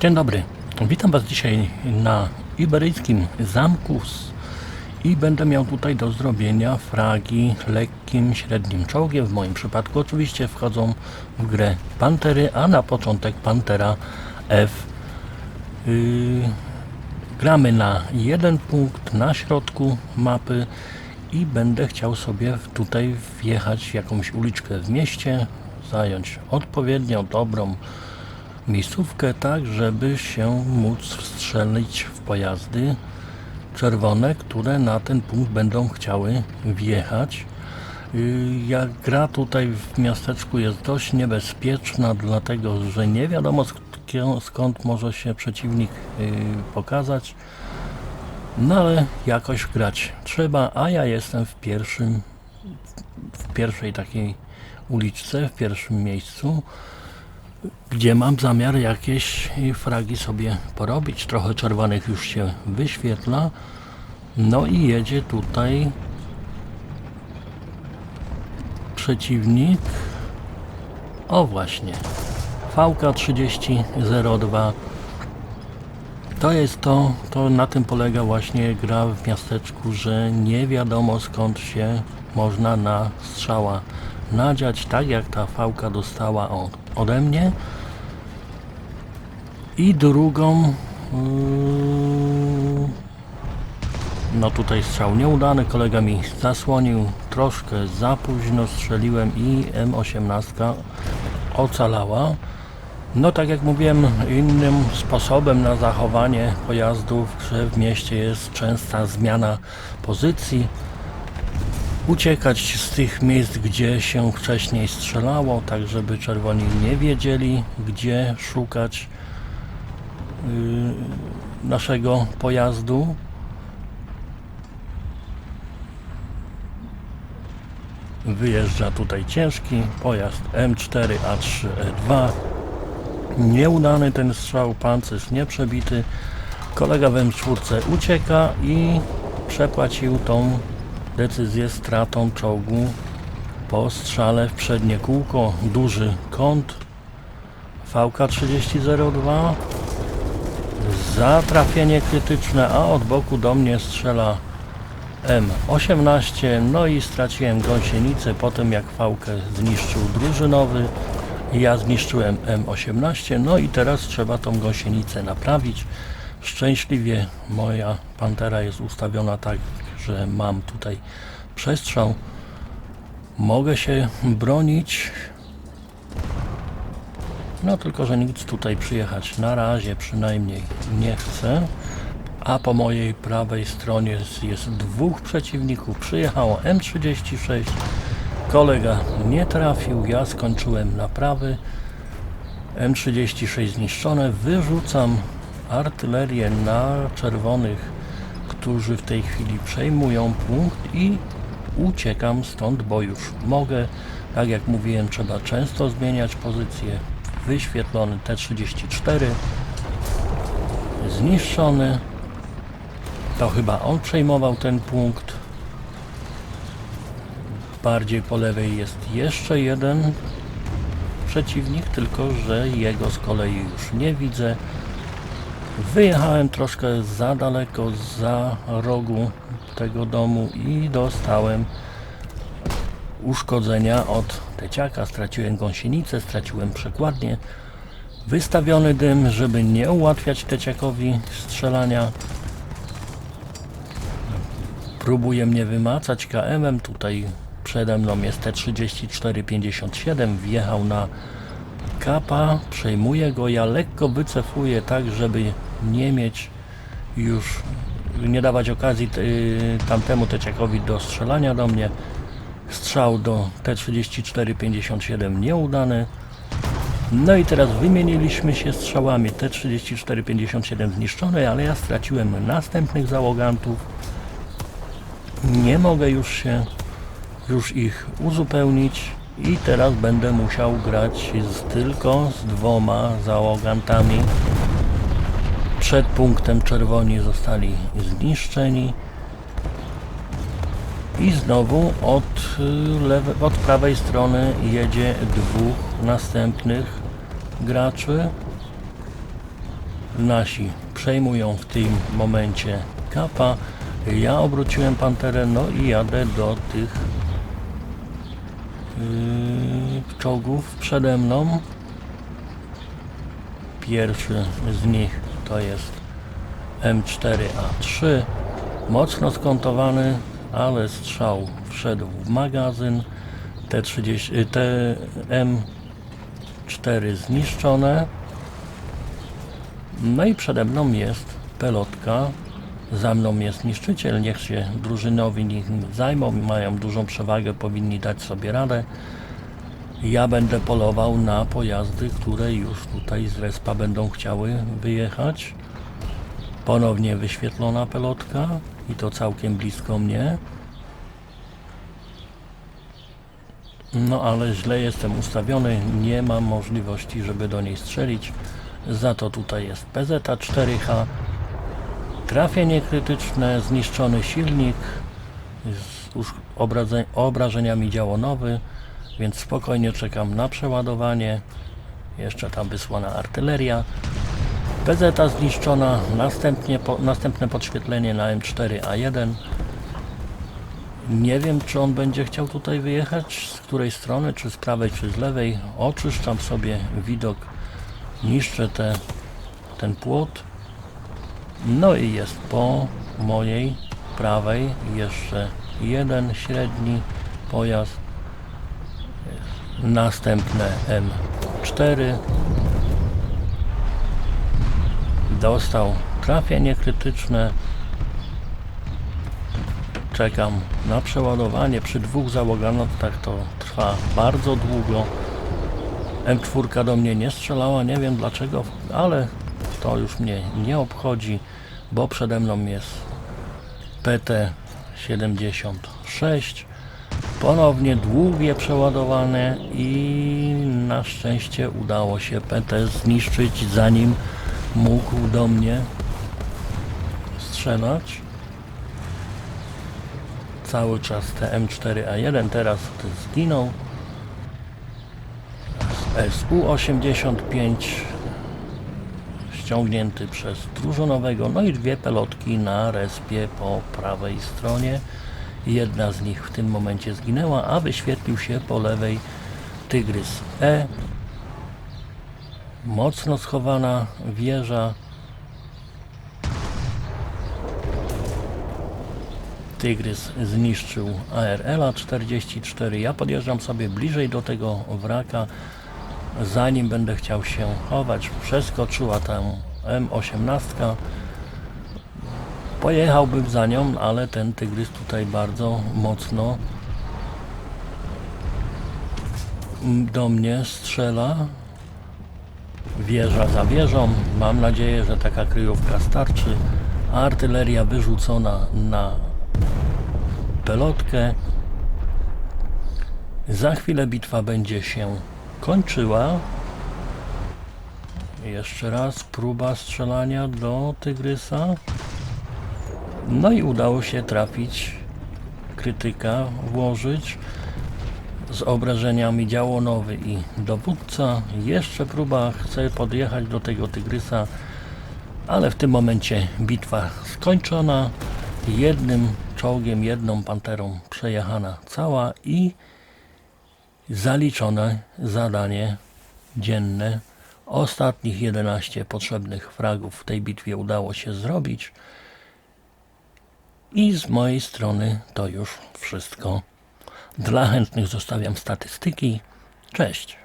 Dzień dobry. Witam Was dzisiaj na iberyjskim zamku i będę miał tutaj do zrobienia fragi lekkim, średnim czołgiem. W moim przypadku oczywiście wchodzą w grę Pantery, a na początek Pantera F. Yy, gramy na jeden punkt na środku mapy i będę chciał sobie tutaj wjechać w jakąś uliczkę w mieście, zająć odpowiednio dobrą miejscówkę, tak żeby się móc strzelić w pojazdy czerwone, które na ten punkt będą chciały wjechać. Yy, Jak gra tutaj w miasteczku jest dość niebezpieczna, dlatego że nie wiadomo sk- skąd może się przeciwnik yy, pokazać. No ale jakoś grać trzeba, a ja jestem w pierwszym, w pierwszej takiej uliczce, w pierwszym miejscu, gdzie mam zamiar jakieś fragi sobie porobić. Trochę czerwonych już się wyświetla. No i jedzie tutaj przeciwnik. O właśnie. VK 3002 to jest to, to na tym polega właśnie gra w miasteczku, że nie wiadomo skąd się można na strzała nadziać, tak jak ta fałka dostała od, ode mnie. I drugą, yy, no tutaj strzał nieudany, kolega mi zasłonił troszkę za późno, strzeliłem i M18 ocalała. No tak jak mówiłem, innym sposobem na zachowanie pojazdów w mieście jest częsta zmiana pozycji. Uciekać z tych miejsc, gdzie się wcześniej strzelało, tak żeby czerwoni nie wiedzieli, gdzie szukać yy, naszego pojazdu. Wyjeżdża tutaj ciężki pojazd M4A3E2. Nieudany ten strzał, pancerz nieprzebity. Kolega w M4 ucieka i przepłacił tą decyzję stratą czołgu po strzale w przednie kółko. Duży kąt VK3002 zatrafienie krytyczne, a od boku do mnie strzela M18, no i straciłem gąsienicę po tym jak fałkę zniszczył drużynowy. Ja zniszczyłem M18, no i teraz trzeba tą gąsienicę naprawić. Szczęśliwie moja pantera jest ustawiona tak, że mam tutaj przestrzał. Mogę się bronić. No tylko, że nikt tutaj przyjechać na razie przynajmniej nie chce. A po mojej prawej stronie jest dwóch przeciwników. Przyjechało M36. Kolega nie trafił, ja skończyłem naprawy. M36 zniszczone. Wyrzucam artylerię na czerwonych, którzy w tej chwili przejmują punkt i uciekam stąd, bo już mogę. Tak jak mówiłem, trzeba często zmieniać pozycję. Wyświetlony T34. Zniszczony. To chyba on przejmował ten punkt. Bardziej po lewej jest jeszcze jeden przeciwnik, tylko że jego z kolei już nie widzę. Wyjechałem troszkę za daleko, za rogu tego domu i dostałem uszkodzenia od teciaka. Straciłem gąsienicę, straciłem przekładnię. Wystawiony dym, żeby nie ułatwiać teciakowi strzelania. Próbuje mnie wymacać KM-em. Tutaj przede mną jest T3457. Wjechał na kapa, przejmuję go. Ja lekko wycefuję tak, żeby nie mieć już, nie dawać okazji y, tamtemu teciakowi do strzelania do mnie. Strzał do T3457 nieudany. No i teraz wymieniliśmy się strzałami T3457 zniszczone, ale ja straciłem następnych załogantów. Nie mogę już się, już ich uzupełnić i teraz będę musiał grać z, tylko z dwoma załogantami. Przed punktem czerwoni zostali zniszczeni. I znowu od, y, lewe, od prawej strony jedzie dwóch następnych graczy. Nasi przejmują w tym momencie kapa. Ja obróciłem panterę, no i jadę do tych yy, czołgów przede mną. Pierwszy z nich to jest M4A3. Mocno skontowany, ale strzał wszedł w magazyn. T30, y, te M4 zniszczone. No i przede mną jest pelotka. Za mną jest niszczyciel. Niech się drużynowi nim zajmą. Mają dużą przewagę, powinni dać sobie radę. Ja będę polował na pojazdy, które już tutaj z respa będą chciały wyjechać. Ponownie wyświetlona pelotka i to całkiem blisko mnie. No ale źle jestem ustawiony, nie mam możliwości, żeby do niej strzelić. Za to tutaj jest PZ 4H. Trafienie krytyczne, zniszczony silnik z obrażeniami działonowy, więc spokojnie czekam na przeładowanie. Jeszcze tam wysłana artyleria. PZ zniszczona, następnie po, następne podświetlenie na M4A1. Nie wiem, czy on będzie chciał tutaj wyjechać, z której strony, czy z prawej, czy z lewej. Oczyszczam sobie widok, niszczę te, ten płot. No i jest po mojej prawej jeszcze jeden średni pojazd. Następne M4. Dostał trafienie krytyczne. Czekam na przeładowanie. Przy dwóch załogantach to trwa bardzo długo. M4 do mnie nie strzelała, nie wiem dlaczego, ale to już mnie nie obchodzi, bo przede mną jest PT-76. Ponownie długie przeładowane i na szczęście udało się PT zniszczyć zanim mógł do mnie strzelać. Cały czas te M4A1 teraz zginął. SU-85 ściągnięty przez drużynowego, no i dwie pelotki na respie po prawej stronie. Jedna z nich w tym momencie zginęła, a wyświetlił się po lewej Tygrys E. Mocno schowana wieża. Tygrys zniszczył ARL-a 44. Ja podjeżdżam sobie bliżej do tego wraka zanim będę chciał się chować, przeskoczyła tam M18. Pojechałbym za nią, ale ten tygrys tutaj bardzo mocno do mnie strzela. Wieża za wieżą. Mam nadzieję, że taka kryjówka starczy. Artyleria wyrzucona na pelotkę. Za chwilę bitwa będzie się kończyła. Jeszcze raz próba strzelania do tygrysa. No i udało się trafić krytyka, włożyć z obrażeniami działonowy i dowódca. Jeszcze próba chce podjechać do tego tygrysa, ale w tym momencie bitwa skończona. Jednym czołgiem, jedną panterą przejechana cała i zaliczone zadanie dzienne. Ostatnich 11 potrzebnych fragów w tej bitwie udało się zrobić. I z mojej strony to już wszystko. Dla chętnych zostawiam statystyki. Cześć.